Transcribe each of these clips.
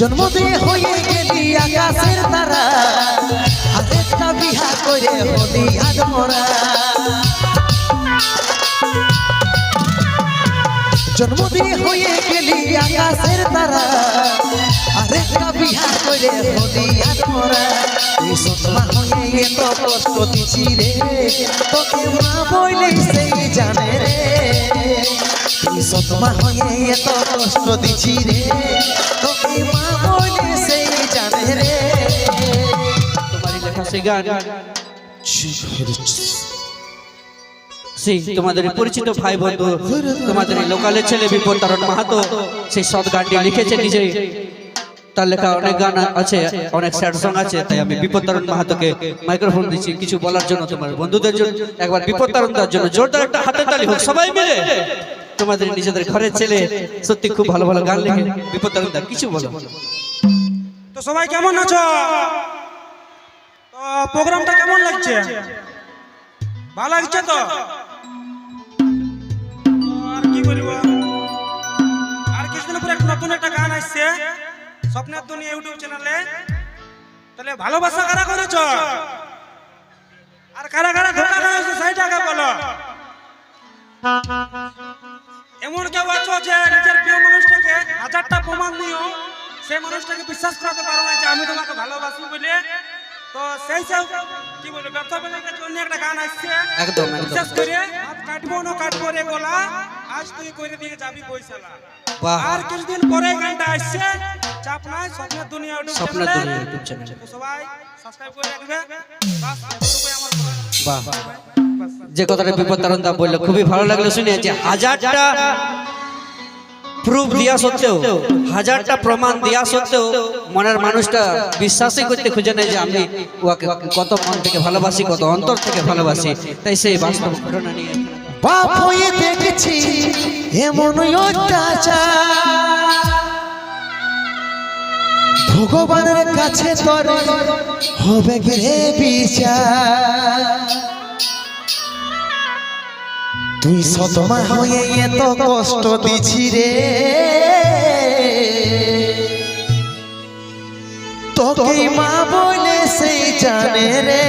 জন্ম দিয়ে হয়ে গেলি আকাশের তারা। আরেকটা বিহা করে হলি আদমরা জন্ম দিয়ে হয়ে গেলি আকাশের তারা। আরেকটা বিহা করে হলি সতমা হয়ে এত কষ্ট দিছি রে। তোকে জানে এত দিছি রে। তোমাদের পরিচিত ভাই বন্ধু, তোমাদের লোকালের ছেলে বিপদ তারণ মাহাতো, সেই সৎ গানটি লিখেছে নিজে। তার লেখা অনেক গান আছে, অনেক স্যাড সং আছে, তাই আমি বিপদ তারণ মাহাতোকে মাইক্রোফোন দিচ্ছি কিছু বলার জন্য তোমার বন্ধুদের জন্য। একবার বিপদ দেওয়ার জন্য জোরদার একটা হাতের তালি হোক, সবাই মিলে। তোমাদের নিজেদের ঘরের ছেলে সত্যি খুব ভালো ভালো গান লেখে। বিপদ কিছু বলো। তো সবাই কেমন আছো? প্রোগ্রামটা কেমন লাগছে? ভালো লাগছে তো? আর কি বলব আর কিছুদিন পরে একটা নতুন একটা গান আসছে স্বপ্নের দুনিয়া ইউটিউব চ্যানেলে। তাহলে ভালোবাসা কারা করেছ? আর কারা কারা ধোকা খাওয়াছো সেইটাকে বলো। এমন কেউ আছো যে নিজের প্রিয় মানুষটাকে হাজারটা প্রমাণ দিও সেই মানুষটাকে বিশ্বাস করাতে পারো না যে আমি তোমাকে ভালোবাসি বলে তো সেই সব কি বলব ব্যর্থ বেলাকে জন্য একটা গান আসছে একদম। বিশেষ করে হাত কাটবো না কাটবো রে গলা আজ তুই করে দিয়ে যাবি পয়সালা বাহ। আর কিছুদিন পরে গানটা আসছে চাপ নাই স্বপ্নের দুনিয়া ইউটিউব চ্যানেলে। সবাই সাবস্ক্রাইব করে রাখবে বাস এতটুকুই আমার বলার। বাহ যে কথাটা বিপদ তারণ দা বলল খুবই ভালো লাগল শুনে যে হাজারটা প্রুফ দেওয়া সত্ত্বেও, হাজারটা প্রমাণ দেওয়া সত্ত্বেও মনের মানুষটা বিশ্বাসই করতে খুঁজে নেয় যে আমি ওকে কত মন থেকে ভালোবাসি, কত অন্তর থেকে ভালোবাসি। তাই সেই বাস্তব ঘটনা নিয়ে বাপ হয়ে দেখেছি, এমন ভগবানের কাছে তোর হবে বিচার। তুই সতমা হয়ে এত কষ্ট দিছি রে। তোকে মা বলে সেই জানে রে।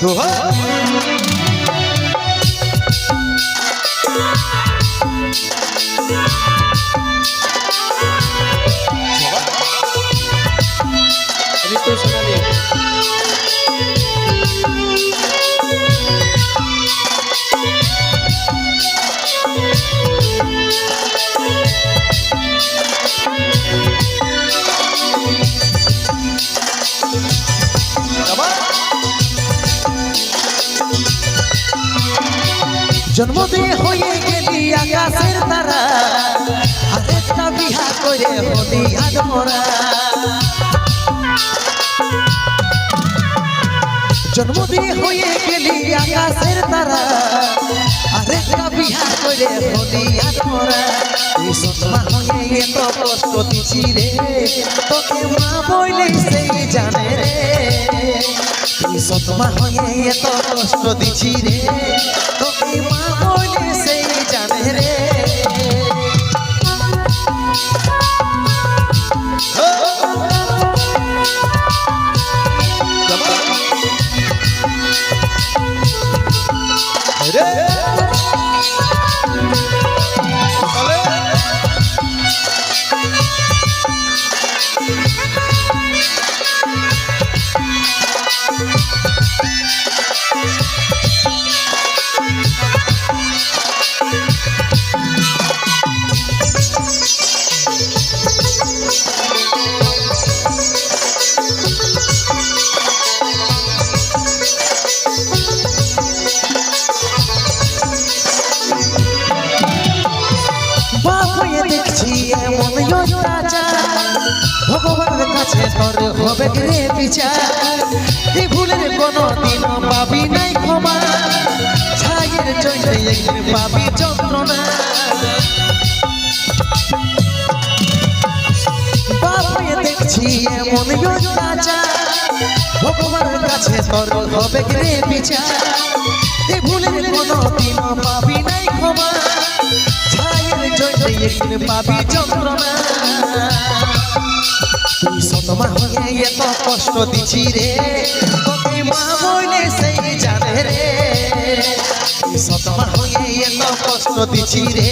走吧 জন্ম দিয়ে হয়ে গেলি আকাশের তারা। আরেকটা বিহা করে হলি আদমরা জন্ম দিয়ে হয়ে গেলি আকাশের তারা। আরেকটা বিহা করে হলি আদমরা তুই সতমা হয়ে এত তোকে মা বইলে সেই জানে রে। সতমা হয়ে এত কষ্ট দিছি রে। তোকে মা ভগবানের কাছে তোর হবে রে বিচার। এই ভুলের কোনো দিন পাবি নাই ক্ষমা। ছায়ের জন্য রে একদিন পাবি যন্ত্রণা। বাপে দেখছি এমন চাচা ভগবানের কাছে তোর হবে রে বিচার। এ ভুলের কোনো দিন পাবি নাই ক্ষমা। ছায়ের জন্য একদিন পাবি সতমা হয়ে এত কষ্ট দিছি রে। তোকে মা বলে সেই জানে রে। সতমা হয়ে এত কষ্ট দিছি রে।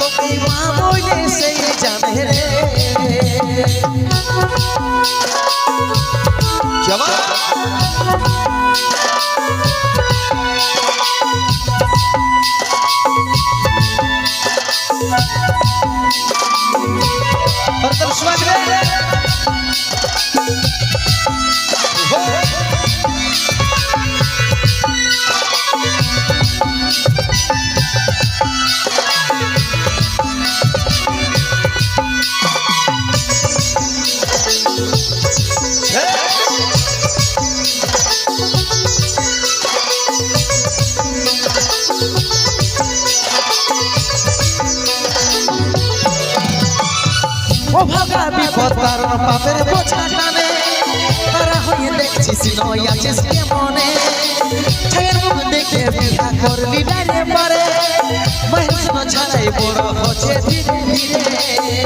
তোকে মা বলে সেই জানে রে। Bartel Suárez. ও ভাগা বিপদ, কারণ পাপের বোঝা টানে তারা হয়ে দেখছিস নয়, আছিস কেমনে? ছায়ের মুখ দেখে বিধা করলি ডাইরে পারে। মহেশ ছাড়াই বড় হচ্ছে ধীরে ধীরে।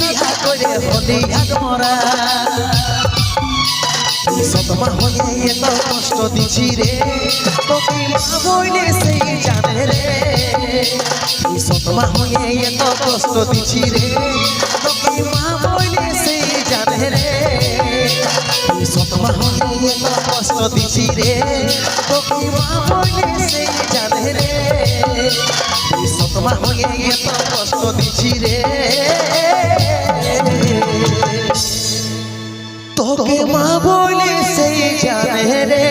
বিহা করে হলি হাত মরা। সতমা হয়ে এত কষ্ট দিছি রে। তোকে মা বইলে সেই জানে রে। সতমা হয়ে এত কষ্ট দিছি রে। তোকে মা বইলে সেই জানে রে। সতমা হয়ে এত কষ্ট দিছি রে। তোকে মা বলে সেই জানে রে।